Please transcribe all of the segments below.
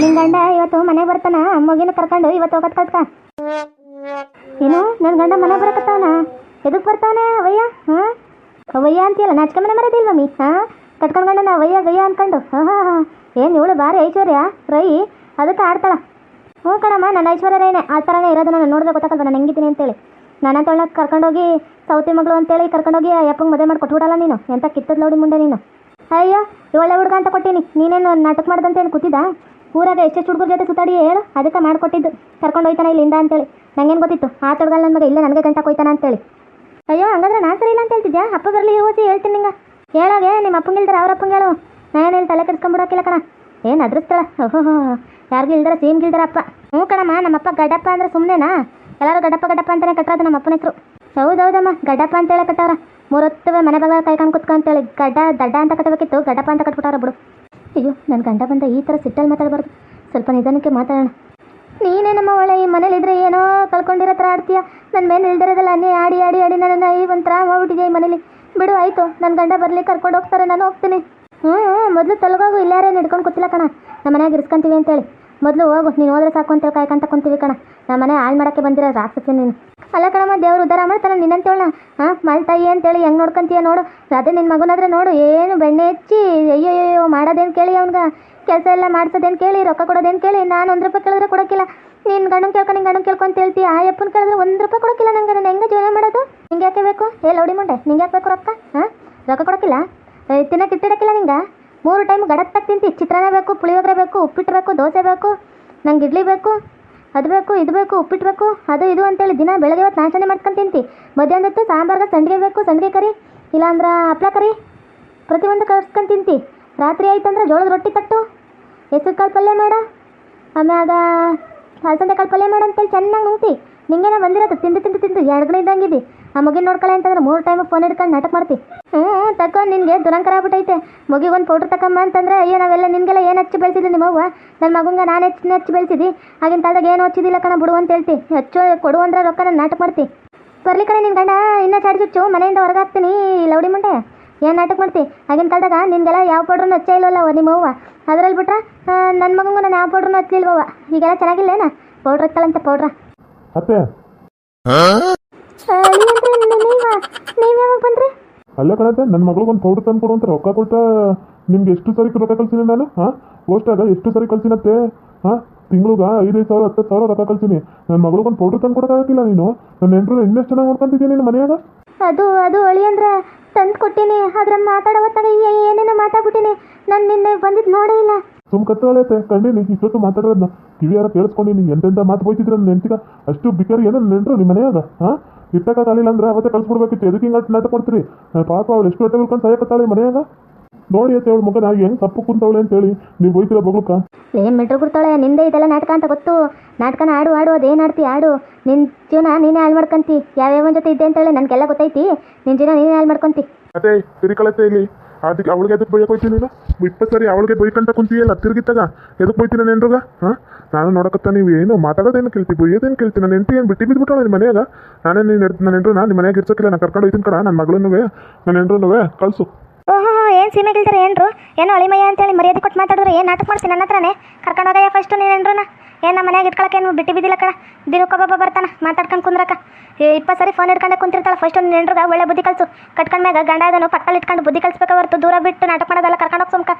ನಿನ್ ಗಂಡ ಇವತ್ತು ಮನೆಗೆ ಬರ್ತಾನ ಮಗಿನ ಕರ್ಕೊಂಡು ಇವತ್ತು ಹೋಗತ್ ಕಟ್ಕ ಏನು? ನನ್ನ ಗಂಡ ಮನೆ ಬರಕತ್ತಾವನ ಎದಕ್ ಬರ್ತಾವನೆ ಅವಯ್ಯ ಹಾ? ಅವಯ್ಯ ಅಂತೀಯಲ್ಲ, ನಾಚಿಕೆ ಮನೆ ಮರದಿಲ್ ಮಮ್ಮಿ, ಹಾ? ಕಟ್ಕೊಂಡ್ ಗಂಡನ ಅವಯ್ಯ ಗಯ್ಯ ಅನ್ಕೊಂಡು. ಹಾ ಏನು ಇವಳು ಬಾರಿ ಐಶ್ವರ್ಯ? ರೈ, ಅದಕ್ಕೆ ಆಡ್ತಾಳ. ಹ್ಞೂ ಕಣಮ್ಮ, ನನ್ನ ಐಶ್ವರ್ಯ ರೈನೆ, ಆ ಥರನೇ ಇರೋದು ನಾನು ನೋಡಿದ್ರೆ ಗೊತ್ತಾಗಲ್ವ, ನಾನು ಹೆಂಗಿದ್ದೀನಿ ಅಂತೇಳಿ. ನನ್ನ ತೊಳಕ್ಕೆ ಕರ್ಕೊಂಡೋಗಿ ಸೌತಿ ಮಗಳು ಅಂತೇಳಿ ಕರ್ಕೊಂಡೋಗಿ ಯಪ್ಪಂಗೆ ಮದುವೆ ಮಾಡಿ ಕೊಟ್ಬಿಡಲ್ಲ ನೀನು. ಎಂತ ಕಿತ್ತದ ನೋಡಿ ಮುಂದೆ ನೀನು. ಅಯ್ಯೋ ಇವಳೆ ಹುಡುಗ ಅಂತ ಕೊಟ್ಟೀನಿ. ನೀನೇನು ನಾಟಕ ಮಾಡ್ದಂತ ಏನು ಕೂತಿದ್ದ? ಊರಾಗ ಎಷ್ಟೆಷ್ಟು ಹುಡುಗರ ಜೊತೆ ಸುತ್ತಾಡಿ ಹೇಳು. ಅದಕ್ಕೆ ಮಾಡ್ಕೊಟ್ಟಿದ್ದು. ಕರ್ಕೊಂಡು ಹೋಯ್ತಾನ ಇಲ್ಲಿಂದ ಅಂತೇಳಿ. ನಂಗೇನು ಗೊತ್ತಿತ್ತು? ಆ ತೊಡಗಲ್ಲ ನನ್ನ ಮಗ ಇಲ್ಲೇ ನನಗೆ ಗಂಟಕ್ಕೆ ಹೋಯ್ತಾನ ಅಂತೇಳಿ. ಅಯ್ಯೋ, ಹಂಗಂದ್ರೆ ನಾನು ಸರಿ ಇಲ್ಲ ಅಂತ ಹೇಳ್ತಿದ್ಯಾ? ಅಪ್ಪ ಬರಲಿ ಓಸಿ ಹೇಳ್ತೀನಿ ನಿಂಗೆ. ಹೇಳೋಗೆ, ನಿಮ್ಮ ಅಪ್ಪಂಗೆ ಇಲ್ದಾರೆ ಅವ್ರ ಅಪ್ಪಂಗೆ ಹೇಳು. ನಾನು ಇಲ್ಲಿ ತಲೆ ಕೆಡ್ಸ್ಕೊಂಬಿಡೋಕಿಲ್ಲ ಕಣ. ಏನು ಅದ್ರಸ್ತಳ ಓಹೋ ಯಾರಿಗೂ ಇಲ್ದಾರ ಸೇಮ್ಗೆ ಇಲ್ದಾರ ಅಪ್ಪ. ಹ್ಞೂ ಕಣಮ್ಮ ನಮ್ಮ ಅಪ್ಪ ಗಡಪ್ಪ ಅಂದ್ರೆ ಸುಮ್ಮನೆನಾ ಎಲ್ಲರೂ ಗಡಪ್ಪ ಗಡ್ಡಪ್ಪ ಅಂತಲೇ ಕಟ್ಟೋದು ನಮ್ಮ ಅಪ್ಪನ ಹೆಸರು. ಹೌದೌದಮ್ಮ, ಗಡ್ಡಪ್ಪ ಅಂತೇಳಿ ಕಟ್ಟವ್ರ. ಮೂರೊತ್ತು ಮನೆ ಬಾಗ ಕಾಯ್ಕೊಂಡು ಕುತ್ಕೊ ಅಂತೇಳಿ. ಗಡ್ಡ ದಡ್ಡ ಅಂತ ಕಟ್ಟಬೇಕಿತ್ತು. ಗಡಪ್ಪ ಅಂತ ಕಟ್ಬಿಟ್ಟಾರ ಬಿಡು. ಅಯ್ಯೋ ನನ್ನ ಗಂಡ ಬಂದ ಈ ಥರ ಸಿಟ್ಟಲ್ಲಿ ಮಾತಾಡಬಾರ್ದು. ಸ್ವಲ್ಪ ನಿಧಾನಕ್ಕೆ ಮಾತಾಡೋಣ. ನೀನೇ ನಮ್ಮ ಒಳ್ಳೆ ಈ ಮನೇಲಿದ್ರೆ ಏನೋ ಕಳ್ಕೊಂಡಿರೋ ಥರ ಆಡ್ತೀಯ? ನನ್ನ ಮೇಲೆ ಇಲ್ದಿರೋದಲ್ಲ ಅನ್ನೇ ಆಡಿ ಆಡಿ ಆಡಿ ನನ್ನ ಈ ಒಂಥರ ಹೋಗ್ಬಿಟ್ಟಿದೆ ಈ ಮನೇಲಿ? ಬಿಡು, ಆಯಿತು. ನನ್ನ ಗಂಡ ಬರಲಿ ಕರ್ಕೊಂಡು ಹೋಗ್ತಾರೆ, ನಾನು ಹೋಗ್ತೀನಿ. ಹ್ಞೂ ಮೊದಲು ತೊಲಗೋಗು, ಇಲ್ಲಾರೇ ಹಿಡ್ಕೊಂಡು ಕೂತಿಲ್ಲ ಕಣ. ನಮ್ಮ ಮನೆಯಾಗ ಇರ್ಸ್ಕೊಂತೀವಿ ಅಂತೇಳಿ. ಮೊದಲು ಹೋಗು, ನೀನು ಹೋದ್ರೆ ಸಾಕು ಅಂತೇಳಿ ಕಾಯ್ಕೊಂತ ಕುಂತೀವಿ ಕಣ. ನಮ್ಮ ಮನೆ ಹಾಳು ಮಾಡೋಕ್ಕೆ ಬಂದಿರೋ ರಾಕ್ಷಸಿ ನೀನು. ಅಲ್ಲ ಕಣಮ್ಮ ದೇವ್ರು ಉದ್ಧಾರ ಮಾಡ್ತಾನೆ ನಿನ್ನಂತೇಳ ಹಾಂ ಮಲ್ತಾಯಿ ಅಂತೇಳಿ ಹೆಂಗೆ ನೋಡ್ಕೊಂತೀಯ ನೋಡು. ಅದೇ ನಿನ್ನ ಮಗನಾದ್ರೆ ನೋಡು ಏನು ಬೆಣ್ಣೆ ಹೆಚ್ಚಿ ಅಯ್ಯೋಯ್ಯೋ ಮಾಡೋದೇನು ಕೇಳಿ ಅವ್ನಿಗೆ. ಕೆಲಸ ಎಲ್ಲ ಮಾಡ್ಸೋದೇನು ಕೇಳಿ ರೊಕ್ಕ ಕೊಡೋದೇನು ಕೇಳಿ ನಾನು ಒಂದು ರೂಪಾಯಿ ಕೇಳಿದ್ರೆ ಕೊಡೋಕ್ಕಿಲ್ಲ. ನೀನು ಗಂಡನ ಕೇಳ್ಕೊ ನಿನ್ನ ಗಂಡನ ಕೇಳ್ಕೊಂತ ಹೇಳ್ತೀಯ ಆ ಯಪ್ಪನ ಕೇಳಿದ್ರೆ ಒಂದು ರೂಪಾಯಿ ಕೊಡೋಕ್ಕಿಲ್ಲ ನಂಗೆ. ನಾನು ಹೆಂಗೆ ಜೀವನ ಮಾಡೋದು? ನಿಂಗೆ ಯಾಕೆ ಬೇಕು? ಏ ಲೌಡಿ ಮುಂಡೆ ನಿಂಗೆ ಯಾಕೆ ಬೇಕು ರೊಕ್ಕ? ಹಾಂ ರೊಕ್ಕ ಕೊಡೋಕ್ಕಿಲ್ಲ? ಏ, ತಿನ್ನಕ್ಕೆ ಇಟ್ಟಿಡಕ್ಕಿಲ್ಲ ನಿಂಗೆ? ಮೂರು ಟೈಮ್ ಗಡತ್ತಾಗ ತಿಂತಿ ಚಿತ್ರಾನ್ನ ಬೇಕು ಪುಳಿಯೋಗರೆ ಬೇಕು ಉಪ್ಪಿಟ್ಟು ಬೇಕು ದೋಸೆ ಬೇಕು ನಂಗೆ ಇಡ್ಲಿ ಬೇಕು. ಅದು ಬೇಕು, ಇದು ಬೇಕು, ಉಪ್ಪಿಟ್ಟು ಬೇಕು, ಅದು ಇದು ಅಂತೇಳಿ ದಿನ ಬೆಳಗ್ಗೆ ಇವತ್ತು ನಾಶನೆ ಮಾಡ್ಕೊಂಡು ತಿಂತಿ. ಮಧ್ಯಾಹ್ನ ಹೊತ್ತು ಸಾಂಬಾರ್ಗೆ ಸಂಡಿಗೆ ಬೇಕು, ಸಂಡಿಗೆ ಕರಿ, ಇಲ್ಲಾಂದ್ರೆ ಹಪ್ಳ ಕರಿ, ಪ್ರತಿಯೊಂದು ಕಳ್ಸ್ಕೊಂಡು ತಿಂತಿ. ರಾತ್ರಿ ಆಯ್ತಂದ್ರೆ ಜೋಳದ ರೊಟ್ಟಿ ತಟ್ಟು, ಹೆಸರು ಕಾಳು ಪಲ್ಯ ಮಾಡ, ಆಮ್ಯಾಗ ಹಲಸಂದೆ ಕಾಳು ಪಲ್ಯ ಮಾಡು ಅಂತೇಳಿ ಚೆನ್ನಾಗಿ ನುಂಗ್ತಿ. ನಿಂಗೇನ ಬಂದಿರೋದು ತಿಂದು ತಿಂದು ತಿಂದು ಎಡಗಡೆ ಇದ್ದಂಗಿದ್ದಿ ಆ ಮಗಿನ ನೋಡ್ಕೊಳ್ಳೆ ಅಂತಂದ್ರೆ ಮೂರು ಟೈಮ್ ಫೋನ್ ಹಿಡ್ಕೊಂಡು ನಾಟಕ ಮಾಡ್ತಿ. ಹ್ಞೂ ತಕೊಂಡು ನಿನಗೆ ದುರಂಕರ ಆಗ್ಬಿಟ್ಟೈತೆ. ಮಗಿಗೆ ಒಂದು ಪೌಡ್ರ್ ತಕೊಂಬ ಅಂತಂದ್ರೆ ಅಯ್ಯೋ ನಾವೆಲ್ಲ ನಿನಗೆಲ್ಲ ಏನು ಹಚ್ಚಿ ಬೆಳೆಸಿದ್ವಿ ನಿಮ್ಮವ್ವ ನನ್ನ ಮಗಂಗೆ ನಾನು ಹೆಚ್ಚಿನ ಹಚ್ಚಿ ಬೆಳೆಸಿದಿ. ಆಗಿನ ಕಾಲದಾಗ ಏನು ಹಚ್ಚಿದಿಲ್ಲ ಕಣ ಬಿಡು ಅಂತ ಹೇಳ್ತಿ. ಹಚ್ಚು ಕೊಡು ಅಂದ್ರೆ ರೊಕ್ಕ ನಾನು ನಾಟಕ ಮಾಡ್ತಿ. ಬರ್ಲಿ ಕಡೆ ನಿನ್ನ ಗಂಡ ಇನ್ನೂ ಚಾಡಿ ಹಚ್ಚು ಮನೆಯಿಂದ ಹೊರಗೆ ಹಾಕ್ತೀನಿ ಲೌಡಿ ಮುಂಡೆ. ಏನು ನಾಟಕ ಮಾಡ್ತಿ? ಆಗಿನ ಕಾಲದಾಗ ನಿನಗೆಲ್ಲ ಯಾವ ಪೌಡ್ರನ್ನು ಹಚ್ಚೇ ಇಲ್ವಲ್ಲ ನಿಮ್ಮ ಅವ್ವ. ಅದರಲ್ಲಿ ಬಿಟ್ರೆ ನನ್ನ ಮಗಂಗೂ ನಾನು ಯಾವ ಪೌಡ್ರನ್ನು ಹಚ್ಚಲಿಲ್ವವ ಈಗೆಲ್ಲ ಚೆನ್ನಾಗಿಲ್ಲೇನ? ಪೌಡ್ರ್ ಹಚ್ಚಲ್ಲಂತ ಪೌಡ್ರ ಅತ್ತೆ. ಅಲ್ಲ ಕಣತೆ ನನ್ನ ಮಗಳಿಗೊಂದು ಪೌಡರ್ ತಂದು ಕೊಡು ಅಂತ ರೊಕ್ಕ ಕೊಟ್ಟ ನಿಮ್ಗೆ ಎಷ್ಟು ಸರಿ ರೊಕ್ಕ ಕಳ್ಸೀನಿ ನಾನು? ಹಾಂ? ಪೋಸ್ಟಾಗ ಎಷ್ಟು ಸರಿ ಕಳ್ಸಿನತ್ತೆ? ಹಾಂ? ತಿಂಗಳಿಗೆ ಐದೈದು ಸಾವಿರ ಹತ್ತು ಸಾವಿರ ರೊಕ್ಕ ಕಳ್ಸೀನಿ. ನನ್ನ ಮಗಳಿಗೊಂದು ಪೌಡರ್ ತಂದು ಕೊಡೋಕ್ಕಾಗಿಲ್ಲ ನೀನು? ನನ್ನ ಹೆಂಡ್ರು ಇನ್ನೆಷ್ಟು ಚೆನ್ನಾಗಿ ನೋಡ್ಕೊಂತಿದ್ಯಾ ನೀನು ಮನೆಯಾಗ? ಅದು ಅದು ಅಳಿ ಅಂದ್ರೆ ತಂದು ಕೊಟ್ಟಿನಿ ಅದ್ರ ಮಾತಾಡೋ ಹೊತ್ತಾಗ ಏ- ಏನೇನೋ ಮಾತಾಡ್ಬಿಟ್ಟಿನಿ. ನಾನು ನಿನ್ನೆ ಬಂದಿದ್ದು ನೋಡೇ ಇಲ್ಲ. ಸುಮ್ ಕತ್ತಳೈತೆ ಕಂಡೀನಿ ಇಷ್ಟೊತ್ತು ಮಾತಾಡೋದನ್ನ ಕಿವಿಯಾರ ಕೇಳಿಸ್ಕೊಂಡಿನಿ ಎಂತೆಂಥ ಮಾತು ಹೋಯ್ತಿದ್ರೆ ನೆನ್ಸಿಗ ಅಷ್ಟು ಬಿಕರಿ ಏನೋ ನೆಂಟ್ರು ನಿಮ್ಮ ಮನೆಯಾಗ ಹಾಂ? ಇಟ್ಟಕ್ಕಾಗಲಿಲ್ಲ ಅಂದ್ರೆ ಅವತ್ತೆ ಕಳ್ಸ್ಬಿಡ್ಬೇಕಿತ್ತು. ಎದಕ್ಕೆ ಹಿಂಗೆ ನಾಟ ಕೊಡ್ತೀರಿ ಪಾಪ ಅವಳು ಎಷ್ಟು ಹೊಟ್ಟೆ ಉಳ್ಕೊಂಡು ಸಾಯಕತ್ತಾಳೆ ಮನೆಯಾಗ? ನೋಡಿ ಅಂತ ಅವಳು ಮಗನ ಹೆಂಗೆ ತಪ್ಪು ಕುಂತವಳೆ ಅಂತೇಳಿ ನೀವು ಹೋಯ್ತಿರ ಬಗ್ಲಕ್ಕ ಏನು ಮೆಟ್ರ ಬಿಡ್ತಾಳೆ ನಿಂದೆ ಇದೆಲ್ಲ ನಾಟಕ ಅಂತ ಗೊತ್ತು. ನಾಟಕನ ಆಡು ಆಡು ಅದೇನು ಆಡ್ತಿ ಆಡು. ನಿನ್ನ ಜೀವನ ನೀನೇ ಹಾಳು ಮಾಡ್ಕೊಂತಿ. ಯಾವ್ಯಾವನ ಜೊತೆ ಇದ್ದೆ ಅಂತೇಳಿ ನನಗೆಲ್ಲ ಗೊತ್ತೈತಿ. ನಿನ್ನ ಜೀವನ ನೀನೇ ಹಾಳು ಮಾಡ್ಕೊಂತಿ. ಅದೇ ತಿರುಕಳತ್ತೆ ಇಲ್ಲಿ. ಅದಕ್ಕೆ ಅವಳಿಗೆ ಎದಕ್ಕೆ ಬೈಯಕ್ಕೆ ಹೋಯ್ತೀನಿ ನೀನು? ಇಪ್ಪತ್ತು ಸರಿ ಅವಳಿಗೆ ಬೈಕಂತ ಕುಂತೀಯಲ್ಲ, ತಿರುಗಿತ್ತಾಗ? ಎದಕ್ಕೆ ಬೈತೀನಿ ನೆನ್ರುಗ ಹಾಂ? ನಾನು ನೋಡಕತ್ತ ನೀವು ಏನು ಮಾತಾಡೋದೇನು ಕೇಳ್ತಿ, ಬೈಯೋದೇನು ಕೇಳ್ತೀನಿ ನನ್ನ ಹೆಂಡತಿ ಏನು ಬಿಟ್ಟು ಬಿದ್ದುಬಿಟ್ಟಳ ನಿಮ್ಮ ಮನೆಯಾಗ? ನಾನೇ ನೀನು ನನ್ನ ಹೆಂಡ್ರು ನಾನು ನಿಮ್ಮ ಮನೆಯಾಗ ಇರ್ಸೋಕಿಲ್ಲ ನಾನು ಕರ್ಕೊಂಡು ಹೋಯ್ತೀನಿ ಕಡ ನನ್ನ ಮಗಳನ್ನೂ ನನ್ನ ಹೆಂಡ್ರೂ ಕಳಿಸು. ಓಹೋ, ಏನು ಸೀಮೆ ಕೇಳ್ತಾರೆ ಏನ್ರು? ಏನೋ ಅಳಿಮಯ್ಯ ಅಂತೇಳಿ ಮರ್ಯಾದೆ ಕೊಟ್ಟು ಮಾತಾಡಿದ್ರೆ ಏನು ನಾಟಕ ಮಾಡ್ತೀನಿ ನನ್ನ ಹತ್ರನೇ? ಕರ್ಕೊಂಡು ಹೋಗಯ್ಯ ಫಸ್ಟು ನೀನು ಏನ್ರನ ಏನು ನಮ್ಮ ಮನ್ಯಾಗ ಇಟ್ಕೊಳಕ್ಕೆ ಏನು ಬಿಟ್ಟು ಬಿದ್ದಿಲ್ಲ ಕಣ. ದಿನಕ್ಕೊಬ್ಬ ಬರ್ತಾನ, ಮಾತಾಡ್ಕೊಂಡು ಕುಂದ್ರಕ್ಕ. ಇಪ್ಪತ್ತು ಸರಿ ಫೋನ್ ಇಟ್ಕೊಂಡೆ ಕುಂತಿರ್ತಾಳೆ ಫಸ್ಟ್ ಒಂದು ನೆಂಡ್ರಗ ಒಳ್ಳೆ ಬುದ್ಧಿ ಕಲ್ಸು. ಕಟ್ಕೊಂಡ್ ಮ್ಯಾಗ ಗಂಡ ಅದನ್ನು ಪಟ್ಟಲ್ಲಿ ಇಟ್ಕೊಂಡು ಬುದ್ಧಿ ಕಲ್ಸ್ಬೇಕು ಹೊರತು, ದೂರ ಬಿಟ್ಟು ನಾಟಕ ಮಾಡೋದಲ್ಲ ಕರ್ಕೊಂಡು ಸುಮ್ಕ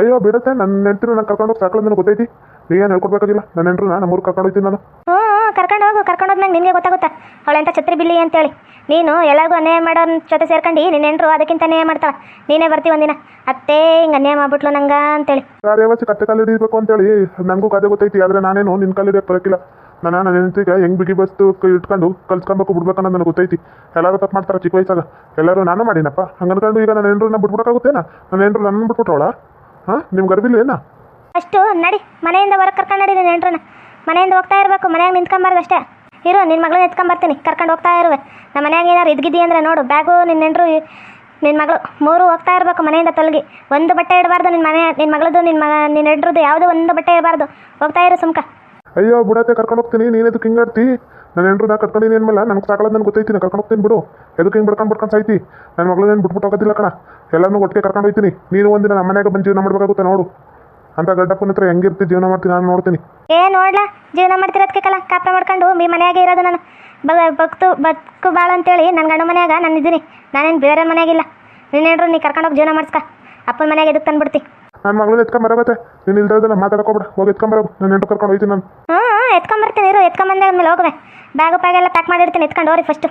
ಅಯ್ಯೋ, ಬಿಡುತ್ತೆ ನನ್ನ ನೆಂಟರು ನಾನು ಕರ್ಕೊಂಡು ಸಾಕಲ್ಲ ನನಗೆ ಗೊತ್ತೈತಿ. ನೀವೇನು ಹೇಳ್ಕೊಡ್ಬೇಕಾಗಿಲ್ಲ? ನನ್ನ ಹೆಂಡ್ರು ನಾನು ನಮ್ಮೂರು ಕರ್ಕೊಂಡು ಹೋಗ್ತೀನಿ ನಾನು ಹ್ಞೂ ಹ್ಞೂ ಕರ್ಕೊಂಡು ಹೋಗು ಕರ್ಕೊಂಡು ಹೋದ್ಮ್ಯಾಗ ನಿನಗೆ ಗೊತ್ತಾಗುತ್ತಾ? ಅವಳೆಂತ ಛತ್ರಿ ಬಿಲ್ಲಿ ಅಂತೇಳಿ. ನೀನು ಎಲ್ಲರಿಗೂ ಅನ್ಯಾಯ ಮಾಡೋ ಜೊತೆ ಸೇರ್ಕೊಂಡು ನಿನ್ನ ಹೆಂಡ್ರು ಅದಕ್ಕಿಂತ ಅನ್ಯಾಯ ಮಾಡ್ತಾಳೆ. ನೀನೇ ಬರ್ತೀವಿ ಒಂದಿನ. ಅತ್ತೇ ಹಿಂಗೆ ಅನ್ಯಾಯ ಮಾಡ್ಬಿಟ್ಲು ನಂಗೆ ಅಂತೇಳಿ. ಯಾವ್ಯಾವತ್ತು ಕತ್ತೆ ಕಾಲು ಹಿಡಿಬೇಕು ಅಂತೇಳಿ ನನಗೂ ಕತೆ ಗೊತ್ತೈತಿ ಆದರೆ ನಾನೇನು ನಿನ್ನ ಕಾಲು ಹಿಡಿಯೋಕೆ ಬರೋಕ್ಕಿಲ್ಲ ನಾನು ನನ್ನ ಹೆಂಡತಿಗೆ ಹೆಂಗೆ ಬಿಗಿ ಬಸ್ತು ಇಟ್ಕೊಂಡು ಕಲ್ಸ್ಕೊಬೇಕು ಬಿಡ್ಬೇಕು ಅನ್ನೋದು ನನಗೆ ಗೊತ್ತೈತಿ. ಎಲ್ಲರೂ ತಪ್ಪು ಮಾಡ್ತಾರೆ ಚಿಕ್ಕ ವಯಸ್ಸಾಗ. ಎಲ್ಲರೂ ನಾನು ಮಾಡಿನಪ್ಪ. ಹಂಗನ್ಕೊಂಡು ಈಗ ನನ್ನ ಹೆಂಡ್ರನ್ನ ಬಿಟ್ಬಿಡೋಕ್ಕಾಗುತ್ತೇನಾ? ನನ್ನ ಹೆಂಡ್ರು ನನ್ನ ಬಿಟ್ಬಿಟ್ಟವಳ ಹಾಂ? ನಿಮ್ಗೆ ಅರಿವಿಲ್ಲ ಏನ ಅಷ್ಟು, ನಡಿ, ಮನೆಯಿಂದ ಹೊರಗೆ ಕರ್ಕೊಂಡು ನಡಿ ನಿನ್ನ ಎಂಟ್ರನ ಮನೆಯಿಂದ ಹೋಗ್ತಾ ಇರಬೇಕು, ಮನೆಯಾಗ ನಿಂತ್ಕೊಂಬಾರ್ದು ಅಷ್ಟೇ. ಇರು ನಿನ್ನ ಮಗಳನ್ನ ಎತ್ಕೊಂಬರ್ತೀನಿ, ಕರ್ಕೊಂಡು ಹೋಗ್ತಾ ಇರುವೆ. ನಮ್ಮ ಮನೆಯಾಗ ಏನಾರು ಇದ್ಗಿದ್ದಿ ಅಂದರೆ ನೋಡು, ಬ್ಯಾಗು ನಿನ್ನ ನೆಂಟರು ನಿನ್ನ ಮಗಳು, ಮೂರು ಹೋಗ್ತಾ ಇರಬೇಕು ಮನೆಯಿಂದ ತೊಲಗಿ. ಒಂದು ಬಟ್ಟೆ ಇಡಬಾರ್ದು ನಿನ್ನ ಮನೆ ನಿನ್ನ ಮಗಳದು ನಿನ್ನ ಮಗ ನಿನ್ನ ನೆಂಟ್ರದ್ದು, ಯಾವುದೋ ಒಂದು ಬಟ್ಟೆ ಇಡಬಾರ್ದು. ಹೋಗ್ತಾ ಇರು ಸುಮ್ಕ. ಅಯ್ಯೋ ಬಿಡತ್ತೆ ಕರ್ಕೊಂಡು ಹೋಗ್ತೀನಿ ನೀನೆದಕ್ಕೆ ಹಿಂಗೆ ಆಡ್ತಿ? ನನ್ನ ನಾ ಕರ್ಕೊಂಡಿನಿ ಏನ್ಮಲ್ಲ ನನಗೆ ಸಾಕಲ್ಲ ನನಗೆ ಗೊತ್ತೈತಿ ಕರ್ಕೊಂಡು ಹೋಗ್ತೀನಿ ಬಿಡು. ಎದಕ್ಕೆ ಹಿಂಗೆ ಬಿಡ್ಕೊಂಡು ಬಿಡ್ಕೊಂಡು ಸಾಯ್ತಿ? ನನ್ನ ಮಗಳನ್ನ ಬಿಟ್ಬಿಟ್ಟು ಹೋಗೋದಿಲ್ಲ ಕಣ. ಎಲ್ಲರನ್ನೂ ಒಟ್ಟಿಗೆ ಕರ್ಕೊಂಡು ಹೋಗ್ತೀನಿ ನೀನು ಒಂದಿನ ನಮ್ಮ ಮನೆಯಾಗ ಬಂದು ಜೀವನ ಮಾಡಬೇಕಾಗುತ್ತೆ, ನೋಡು. ಅಂತ ಗಡ್ಡಪ್ಪನ ಹತ್ರ ಹೆಂಗಿರ್ತಿ ಜೀವನ ಮಾಡ್ತೀನಿ ನಾನು ನೋಡ್ತೀನಿ. ಏ ನೋಡ್ಲಾ ಜೀವನ ಮಾಡ್ತಿರೋದಕ್ಕೆಲ್ಲ ಕಾಪ ಮಾಡ್ಕೊಂಡು ಮೀ ಮನೆಯಾಗೆ ಇರೋದು ನಾನು. ಬಕ್ತು ಬದುಕು ಬಾಳ ಅಂತೇಳಿ ನನ್ನ ಗಂಡ ಮನೆಯಾಗ ನಾನು ಇದ್ದೀನಿ. ನಾನೇನು ಬೇರೆ ಮನೆಯಾಗಿಲ್ಲ. ನೀನೇನ್ರು ನೀ ಕರ್ಕೊಂಡೋಗಿ ಜೀವನ ಮಾಡಿಸ್ಕ. ಅಪ್ಪನ ಮನೆಯಾಗ ಇದಕ್ಕೆ ತಂದ್ಬಿಡ್ತಿ? ನನ್ನ ಮಗಳನ್ನ ಎತ್ಕೊಂಬರೋಗತ್ತೆ ನೀನು ಇಲ್ದೋದನ್ನ ಮಾತಾಡ್ಕೊಬಿಡ. ಹೋಗಿ ಎತ್ಕೊಂಬರೋ ನಾನು ಎಂಟು ಕರ್ಕೊಂಡು ಹೋಯ್ತೀನಿ ನಾನು. ಹ್ಞೂ ಎತ್ಕೊಂಬರ್ತೀನಿ ಇರು. ಎತ್ಕೊಂಬಂದೆ ಆದ್ಮೇಲೆ ಹೋಗುವೆ. ಬ್ಯಾಗು ಪ್ಯಾಗೆಲ್ಲ ಪ್ಯಾಕ್ ಮಾಡಿರ್ತೀನಿ. ಎತ್ಕೊಂಡು ಹೋರಿ ಫಸ್ಟು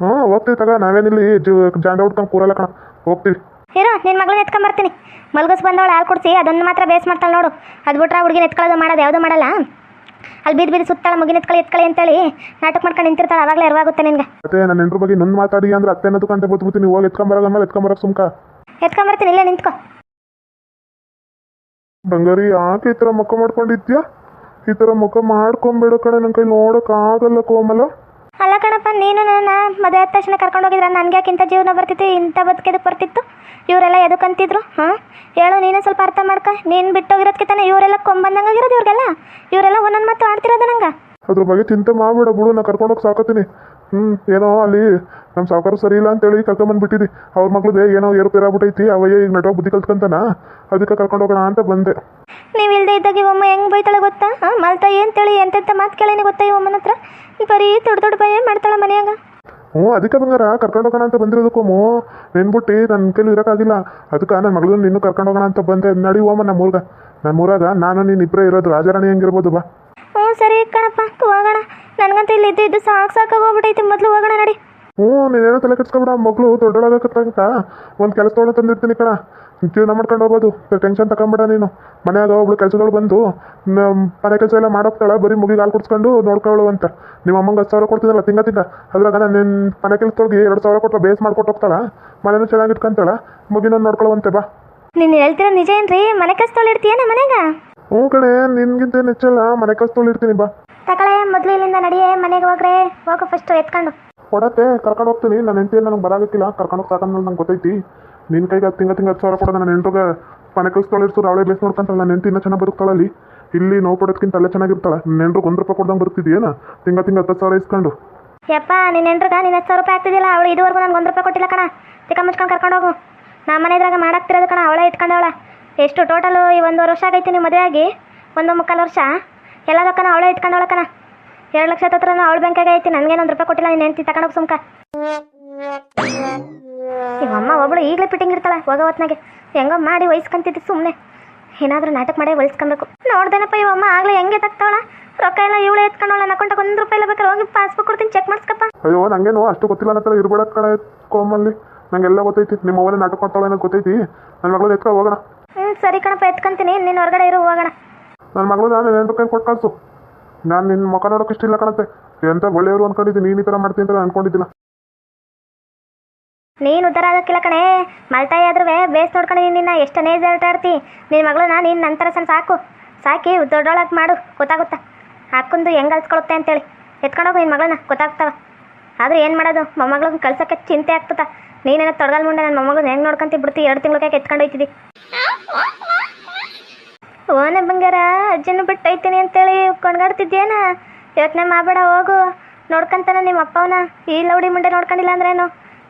ಹ್ಞೂ ಹೋಗ್ತೀವಿ ತಗ. ನಾವೇನಿಲ್ಲಿ ಜೀವ ಜಾಂಡ ಹುಡ್ಕೊಂಡು ಕೂರಲ್ಲ ಕಣ. ಹೋಗ್ತೀವಿ. ಇರು ನಿನ್ನ ಮಗಳನ್ನ ಎತ್ಕೊಂಬರ್ತೀನಿ ಮಲ್ಗಸ್ ಬಂದವಳು ಹಾಲು ಕುಡಿಸಿ ಅದನ್ನು ಮಾತ್ರ ಬೇಸ್ ಮಾಡ್ತಾಳೆ ನೋಡು. ಅದು ಬಿಟ್ರೆ ಹುಡುಗಿನ ಎತ್ಕೊಳ್ಳೋದು ಮಾಡೋದು ಯಾವುದು ಮಾಡಲ್ಲ. ಅಲ್ಲಿ ಬಿದ್ದು ಬಿದ್ದು ಸುತ್ತಾಳ ಮುಗಿನ ಎತ್ಕೊಳ್ಳಿ ಎತ್ಕೊಳ್ಳಿ ಅಂತೇಳಿ ನಾಟಕ ಮಾಡ್ಕೊಂಡು ನಿಂತಿರ್ತಾಳೆ ಅವಾಗಲೇ ಎರವಾಗುತ್ತೆ ನಿನ್ಗೆ. ಮತ್ತೆ ನನ್ನ ಹೆಂಡ್ರ ಬಗ್ಗೆ ನನ್ನ ಮಾತಾಡಿ ಅಂದ್ರೆ ಅತ್ತೆ ಅನ್ನೋದು ಕಂಡೆ ಬಿಡ್ತೀನಿ ಹೋಗಿ ಎತ್ಕೊಂಬರಲ್ಲ ಮೇಲೆ ಎತ್ಕೊಂಬರೋಕೆ ಸುಮ್ಕ. ಎತ್ಕೊಂಬರ್ತೀನಿ ಇಲ್ಲೇ ನಿಂತ್ಕೋ. ಬಂಗಾರಿ ಯಾಕೆ ಈ ಥರ ಮುಖ ಮಾಡ್ಕೊಂಡಿದ್ಯಾ? ಈ ಥರ ಮುಖ ಮಾಡ್ಕೊಂಬೇಡ ಕಡೆ ನನ್ನ ಕೈ ನೋಡೋಕ್ಕಾಗಲ್ಲ ಕೋಮಲ. ಅಲ್ಲ ಕಣಪ್ಪ, ನೀನು ನನ್ನ ಮದುವೆ ಆದ ತಕ್ಷಣ ಕರ್ಕೊಂಡು ಹೋಗಿದ್ರ? ನನಗೆ ಯಾಕಿಂತ ಜೀವನ ಬರ್ತಿತ್ತು, ಇಂಥ ಬದುಕೆದಕ್ಕೆ ಬರ್ತಿತ್ತು? ಇವರೆಲ್ಲ ಎದಕ್ಕೆ ಅಂತಿದ್ರು, ಹಾಂ? ಹೇಳು, ನೀನೇ ಸ್ವಲ್ಪ ಅರ್ಥ ಮಾಡ್ಕ. ನೀನು ಬಿಟ್ಟೋಗಿರೋದಕ್ಕೆ ತಾನೆ ಇವರೆಲ್ಲ ಕೊಂಬಂದಂಗಾಗಿರೋದು ಇವ್ರಿಗೆಲ್ಲ. ಇವರೆಲ್ಲ ಒಂದೊಂದು ಮಾತು ಆಡ್ತಿರೋದು ನಂಗೆ. ಅದ್ರ ಬಗ್ಗೆ ಚಿಂತೆ ಮಾಡ್ಬೇಡ ಬಿಡು, ನಾ ಕರ್ಕೊಂಡೋಗಿ ಸಾಕತ್ತೀನಿ. ಹ್ಞೂ ಏನೋ ಅಲ್ಲಿ ನಮ್ಮ ಸಾವುಕಾರ ಸರಿ ಇಲ್ಲ ಅಂತೇಳಿ ಕರ್ಕೊಂಬಂದ್ಬಿಟ್ಟಿದ್ದಿ ಅವ್ರ ಮಗ್ಳದೇ ಏನೋ ಏರುಪೇರಾಗ್ಬಿಟ್ಟೈತಿ ಅವಯ್ಯ ಈಗ ನಟೋ ಬುದ್ಧಿ ಕಲ್ತ್ಕೊಂತಾನ? ಅದಕ್ಕೆ ಕರ್ಕೊಂಡು ಹೋಗೋಣ ಅಂತ ಬಂದೆ. ನೀವು ಇಲ್ಲದೆ ಇದ್ದಾಗ ಇವಮ್ಮ ಹೆಂಗೆ ಬೈತಾಳೆ ಗೊತ್ತಾ? ಹಾಂ ಮಲ್ತಾ ಅಂತೇಳಿ ಎಂತೆಂಥ ಮಾತು ಕೇಳೇನೆ ಗೊತ್ತಾ ಇವಮ್ಮನ ಹತ್ರ? ಬರೀ ದೊಡ್ಡ ದೊಡ್ಡ ಭಯ ಮಾಡ್ತಾಳೆ ಮನೆಯಾಗ. ಹ್ಞೂ ಅದಕ್ಕೆ ಬಂಗಾರ ಕರ್ಕೊಂಡು ಹೋಗೋಣ ಅಂತ ಬಂದಿರೋದಕ್ಕೂ ನೆನ್ಬಿಟ್ಟು ನನ್ನ ಕೈಲಿ ಇರೋಕ್ಕಾಗಿಲ್ಲ. ಅದಕ್ಕೆ ನನ್ನ ಮಗಳನ್ನ ನಿನ್ನೂ ಕರ್ಕೊಂಡು ಹೋಗೋಣ ಅಂತ ಬಂದೆ. ನಡಿ ಓಮ್ಮ ನಮ್ಮ ಊರ್ಗ. ನಮ್ಮ ಊರಾಗ ನಾನು ನೀನು ಇಬ್ಬರೇ ಇರೋದು ರಾಜಾರಾಣಿ ಹೆಂಗಿರ್ಬೋದು ಬಾ. ಹ್ಞೂ ಸರಿ ಕಣಪ್ಪ ಹೋಗೋಣ. ನನಗಂತೂ ಇಲ್ಲಿ ಇದ್ದು ಇದ್ದು ಸಾಕು ಸಾಕಾಗೋಗ್ಬಿಟ್ಟೈತಿ ಮೊದಲು ಹೋಗೋಣ ನಡಿ. ಹ್ಞೂ ನೀನೇನೋ ತಲೆ ಕೆಡ್ಸ್ಕೊಬಿಡ ಮಗಳು ದೊಡ್ಡೊಳಗತ್ತಂಕ ಒಂದು ಕೆಲಸ ತೊಗೊಂಡು ತಂದಿರ್ತೀನಿ ಕಣ. ಜೀವನ ಮಾಡ್ಕೊಂಡು ಹೋಗೋದು ಟೆನ್ಷನ್ ತಗೊಂಬಿಡ ನೀನು. ಮನೆಯಾಗ ಒಬ್ಳು ಕೆಲಸದೊಳಗೆ ಬಂದು ಮನೆ ಕೆಲಸ ಎಲ್ಲ ಮಾಡೋಗ್ತಾಳೆ ಬರೀ ಮುಗಿಗೆ ಹಾಲು ಕುಡ್ಸ್ಕೊಂಡು ನೋಡ್ಕೊಳ್ಳು ಅಂತ. ನಿಮ್ಮ ಅಮ್ಮಂಗೆ ಹತ್ತು ಸಾವಿರ ಕೊಡ್ತಿದ್ದಲ್ಲ ತಿಂಗ ತಿಂಗ ಅದ್ರಾಗ ನಾನು ನಿನ್ನ ಮನೆ ಕೆಲಸದೊಳಗೆ ಎರಡು ಸಾವಿರ ಕೊಟ್ಟರೆ ಬೇಸ್ ಮಾಡ್ಕೊಟ್ಟು ಹೋಗ್ತಾಳೆ. ಮನೇನು ಚೆನ್ನಾಗಿ ಇಟ್ಕೊಂತಾಳೆ. ಮುಗಿನ ನೋಡ್ಕೊಳ್ಳುವಂತೆ ಬಾ. ನೀನು ಹೇಳ್ತೀರ ನಿಜ ಏನ್ರಿ? ಮನೆ ಕಸ್ತೋಳು ನಮ್ಮ ಮನೆಗ? ಹ್ಞೂ ಕಣೆ ನಿನ್ಗಿಂತ ಹೆಚ್ಚಲ್ಲ. ಮನೆ ಕೆಲಸದೊಳು ಇರ್ತೀನಿ ಬಾ. ತಕಳೆ ಮೊದಲು ಇಲ್ಲಿಂದ ನಡಿಯೇ ಮನೆಗೆ ಹೋಗ್ರೆ ಹೋಗು ಫಸ್ಟ್ ಎತ್ಕೊಂಡು. ಕೊಡತ್ತೆ ಕರ್ಕೊಂಡು ಹೋಗ್ತೀನಿ. ನನ್ನ ಹೆಂಡತಿ ನನಗೆ ಬರಾಗಕ್ಕಿಲ್ಲ ಕರ್ಕೊಂಡು ಹೋಗಿ ಸಾಕಂದ್ರೆ ನಂಗೆ ಗೊತ್ತೈತಿ. ನಿನ್ನ ಕೈಗೆ ತಿಂಗ ತಿಂಗ ಹತ್ತು ಸಾವಿರ ಕೊಡೋದು ನನ್ನ ಹೆಂಡ್ರಿಗೆ ಮನೆ ಕಳಿಸ್ತಾಳೆ ಇರ್ತಾರೆ ಅವಳೇ ಬೇಸ್ ನೋಡ್ಕೊಂತಾಳೆ ನನ್ನ ಹೆಂಡತಿ ಇನ್ನೂ ಚೆನ್ನಾಗಿ ಬದುಕ್ತಾಳಲ್ಲಿ ಇಲ್ಲಿ ನೋವು ಪಡೋದಕ್ಕಿಂತ ಅಲ್ಲೇ ಚೆನ್ನಾಗಿರ್ತಾಳೆ. ನನ್ನ ಹೆಂಡ್ರಿಗೆ ಒಂದು ರೂಪಾಯಿ ಕೊಡ್ದಂಗೆ ಬರ್ತಿದ್ಯೇನ ತಿಂಗ ತಿಂಗ ಹತ್ತು ಸಾವಿರ ಇಸ್ಕೊಂಡು. ಯಪ್ಪ ನಿನ್ನ ಹೆಂಡ್ರಿಗೆ ನೀನು ಹತ್ತು ಸಾವಿರ ರೂಪಾಯಿ ಆಗ್ತಿದ್ದಿಲ್ಲ ಅವಳು ಇದುವರೆಗೂ ನನಗೆ ಒಂದು ರೂಪಾಯಿ ಕೊಟ್ಟಿಲ್ಲ ಕಣ. ಚಿಕ್ಕ ಮುಚ್ಕೊಂಡು ಕರ್ಕೊಂಡು ಹೋಗು. ನಮ್ಮ ಮನೆ ಇದ್ರಾಗ ಮಾಡಾಕ್ತಿರೋದು ಕಣ ಅವಳೇ ಇಟ್ಕೊಂಡವಳ. ಎಷ್ಟು ಟೋಟಲು ಈ ಒಂದೂವರೆ ವರ್ಷ ಆಗೈತಿ ನೀವು ಮದುವೆ ಆಗಿ? ಒಂದು ಮುಕ್ಕಾಲು ವರ್ಷ? ಎಲ್ಲದಕ್ಕನ ಅವಳೇ ಇಟ್ಕೊಂಡವಳಕ್ಕನ? ಎರಡು ಲಕ್ಷ ಹತ್ರ ಅವಳ ಬ್ಯಾಂಕಾಗ ಐತಿ ನನಗೇನು ಒಂದು ರೂಪಾಯಿ ಕೊಟ್ಟಿಲ್ಲ ನೀನು ಹೆಂಡ್ತಿ ತಗೊಂಡೋಗಿ ಸುಮ್ಕ. ಅಮ್ಮ ಒಬ್ಳು ಈಗಲೇ ಫಿಟ್ಟಿಂಗ್ ಇರ್ತಾಳೆ ಹೋಗೋ ಹೊತ್ನಾಗೆ. ಹೆಂಗೋ ಮಾಡಿ ವಹಿಸ್ಕೊಂತಿದ್ದೆ ಸುಮ್ಮನೆ ಏನಾದರೂ ನಾಟಕ ಮಾಡೇ ವಹಿಸ್ಕೊಬೇಕು. ನೋಡ್ದೇನಪ್ಪ ಇವಮ್ಮ ಆಗಲೇ ಹೆಂಗೆ ತಗ್ತಾವಳ ರೊಕ್ಕ ಎಲ್ಲ ಇವಳೆ ಎತ್ಕೊಂಡವಳ ನಕೊಂಡಾಗ ಒಂದು ರೂಪಾಯಿ ಬೇಕಾದ್ರೆ ಹೋಗಿ ಪಾಸ್ಬುಕ್ ಕೊಡ್ತೀನಿ ಚೆಕ್ ಮಾಡಿಸ್ಕಪ್ಪ. ಅಯ್ಯೋ ನಂಗೇನು ಅಷ್ಟು ಗೊತ್ತಿಲ್ಲ ಅನ್ನೋ ಥರ ಇರ್ಬೇಡ ಕಡೆ ಕೋಮಲ್ಲಿ ನಂಗೆಲ್ಲ ಗೊತ್ತೈತಿ ನಿಮ್ಮ ಅವನೇ ನಾಟಕ ಮಾಡ್ತಾಳೆ ಅನ್ನೋದು ಗೊತ್ತೈತಿ. ನನ್ನ ಮಗಳು ಎತ್ಕೊ ಹೋಗೋಣ. ಹ್ಞೂ ಸರಿ ಕಣಪ್ಪ ಎತ್ಕೊಂತೀನಿ. ನೀನು ಹೊರಗಡೆ ಇರು ಹೋಗೋಣ. ನನ್ನ ಮಗಳು ನಾನು ಕೈ ಕೊಟ್ಟು ಕಳಿಸು. ನಾನು ನಿನ್ನ ಮುಖ ನೋಡೋಕೆ ಇಷ್ಟ ಇಲ್ಲ ಕಣತ್ತೆ ಎಂತ ಒಳ್ಳೆಯವರು ಅನ್ಕೊಂಡಿದ್ದೀನಿ, ನೀನು ಈ ಥರ ಮಾಡ್ತೀನಿ ಅಂತ ಅನ್ಕೊಂಡಿದ್ದಿಲ್ಲ. ನೀನು ಉತ್ತರ ಆಗಕ್ಕಿಲ್ಲ ಕಣೆ. ಮಲ್ತಾಯಿ ಆದ್ರೂ ಬೇಸ್ ನೋಡ್ಕೊಂಡು ನಿನ್ನ ಎಷ್ಟನೇ ಇರ್ತಿ ನಿನ್ನ ಮಗಳನ್ನ ನೀನು ನಂತರ ಸಣ್ಣ ಸಾಕು. ಸಾಕಿ, ದೊಡ್ಡೊಳಗೆ ಮಾಡು, ಗೊತ್ತಾಗುತ್ತಾ? ಹಾಕೊಂಡು ಹೆಂಗೆ ಅಲ್ಸ್ಕೊಳುತ್ತೆ ಅಂತೇಳಿ. ಎತ್ಕೊಂಡೋಗು ನಿನ್ನ ಮಗಳನ್ನ, ಗೊತ್ತಾಗ್ತಾವ. ಆದ್ರೆ ಏನು ಮಾಡೋದು? ಮೊಮ್ಮಗಳಿಗೆ ಕಳ್ಸೋಕ್ಕೆ ಚಿಂತೆ ಆಗ್ತದ. ನೀನೇನೋ ತೊಡಗಲ್ ಮುಂದೆ ನನ್ನ ಮೊಮ್ಮಗಳನ್ನ ಹೆಂಗೆ ನೋಡ್ಕೊಂತಿ ಬಿಡ್ತಿ? ಎರಡು ತಿಂಗಳಿಗೆ ಎತ್ಕೊಂಡು ಹೋಯ್ತಿದ್ದಿ ಓನೆ ಬಂಗಾರ, ಅಜ್ಜನ ಬಿಟ್ಟು ಅಂತೇಳಿ ಕೊಂಡ್ಗಾಡ್ತಿದ್ಯೇನ? ಯೋಚನೆ ಮಾಡಬೇಡ ಹೋಗು. ನೋಡ್ಕೊಂತಾನ ನಿಮ್ಮ ಅಪ್ಪವನ. ಈ ಲೌಡಿ ಮುಂಡೆ ನೋಡ್ಕೊಂಡಿಲ್ಲ ಅಂದ್ರೇನು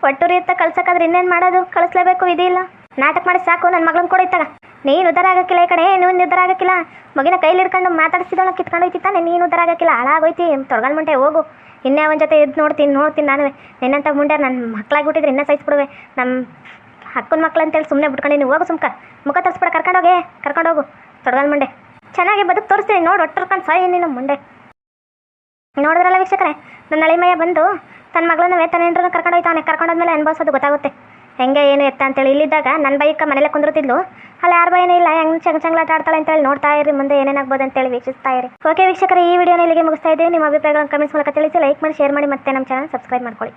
ಒಟ್ಟೂರಿ ಇತ್ತ ಕಳ್ಸಕ್ಕಾದ್ರೆ ಇನ್ನೇನು ಮಾಡೋದು? ಕಳಿಸ್ಲೇಬೇಕು ಇದಿಲ್ಲ ನಾಟಕ ಮಾಡಿ ಸಾಕು ನನ್ನ ಮಗಳನ್ನ ಕೂಡ ಇತ್ತಾಗ ನೀನು ಉದ್ದಾರ ಆಗಕ್ಕಿಲ್ಲ ಈ ಕಡೆ, ನೀನು ಉದ್ದಾರ ಆಗಕ್ಕಿಲ್ಲ. ಮಗಿನ ಕೈಲಿ ಹಿಡ್ಕೊಂಡು ಮಾತಾಡಿಸಿದವಳ ಕಿತ್ಕೊಂಡು ಹೋಯ್ತಿತ್ತಾನೆ ನೀನು ಉದ್ದಾರ ಆಗಕ್ಕಿಲ್ಲ. ಹಾಳಾಗೋಯ್ತಿ ತೊಡಗಲ್ ಮುಂಡೆ ಹೋಗು. ಇನ್ನೇ ಒಂದು ಜೊತೆ ಇದ್ದು ನೋಡ್ತೀನಿ ನೋಡ್ತೀನಿ ನಾನು. ನಿನ್ನಂತ ಮುಂಡೆ ನನ್ನ ಮಕ್ಕಳಾಗ್ಬಿಟ್ಟಿದ್ರೆ ಇನ್ನೂ ಸಹಿಸ್ಬಿಡುವೆ. ನಮ್ಮ ಅಕ್ಕನ ಮಕ್ಳು ಅಂತೇಳಿ ಸುಮ್ಮನೆ ಬಿಟ್ಕೊಂಡು ಹೋಗು ಸುಮ್ಕ. ಮುಖ ತರಿಸ್ಬಿಡ ಕರ್ಕೊಂಡೋಗೆ, ಕರ್ಕೊಂಡೋಗು. ತೊಡಗಲ್ ಮಂಡೆ, ಚೆನ್ನಾಗಿ ಬದುಕು ತೋರಿಸ್ತೀನಿ. ನೋಡಿ ಒಟ್ಟರ್ಕೊಂಡು ಸಾಯಿ ನೀನು ಮುಂಡೆ ನೋಡಿದ್ರಲ್ಲ ವೀಕ್ಷಕರೇ, ನನ್ನ ಅಳಿಮಯ್ಯ ಬಂದು ತನ್ನ ಮಗಳನ್ನ ವೇತನ ಹೆಂಡ್ರನ್ನ ಕರ್ಕೊಂಡು ಹೋಯ್ತಾನೆ. ಕರ್ಕೊಂಡೋದ್ಮೇಲೆ ಅನುಭವಿಸೋದು ಗೊತ್ತಾಗುತ್ತೆ. ಹೆಂಗೆ, ಏನು, ಎತ್ತ ಅಂತೇಳಿ ಇಲ್ಲಿದ್ದಾಗ ನನ್ನ ಬೈಕ ಮನೇಲೆ ಕುಂದಿರ್ತಿದ್ಲು. ಅಲ್ಲಿ, ಯಾರು ಬೈ ಇಲ್ಲ. ಹೆಂಗೆ ಚಂಗ್ ಚಂಗ್ಲಾಟ ಆಡ್ತಾಳೆ ಅಂತೇಳಿ ನೋಡ್ತಾ ಇರಿ ಮುಂದೆ ಏನೇನಾಗ್ಬೋದು ಅಂತೇಳಿ ವೀಕ್ಷಿಸ್ತಾ ಇರಿ. ಓಕೆ ವೀಕ್ಷಕರೇ, ಈ ವಿಡಿಯೋನ ಇಲ್ಲಿಗೆ ಮುಗಿಸ್ತಾ ಇದ್ದೀವಿ ನಿಮ್ಮ ಅಭಿಪ್ರಾಯಗಳನ್ನು ಕಮೆಂಟ್ಸ್ ಮೂಲಕ ತಿಳಿಸಿ ಲೈಕ್ ಮಾಡಿ ಶೇರ್ ಮಾಡಿ ಮತ್ತೆ ನಮ್ಮ ಚಾನಲ್ ಸಬ್ಸ್ಕ್ರೈಬ್ ಮಾಡ್ಕೊಳ್ಳಿ.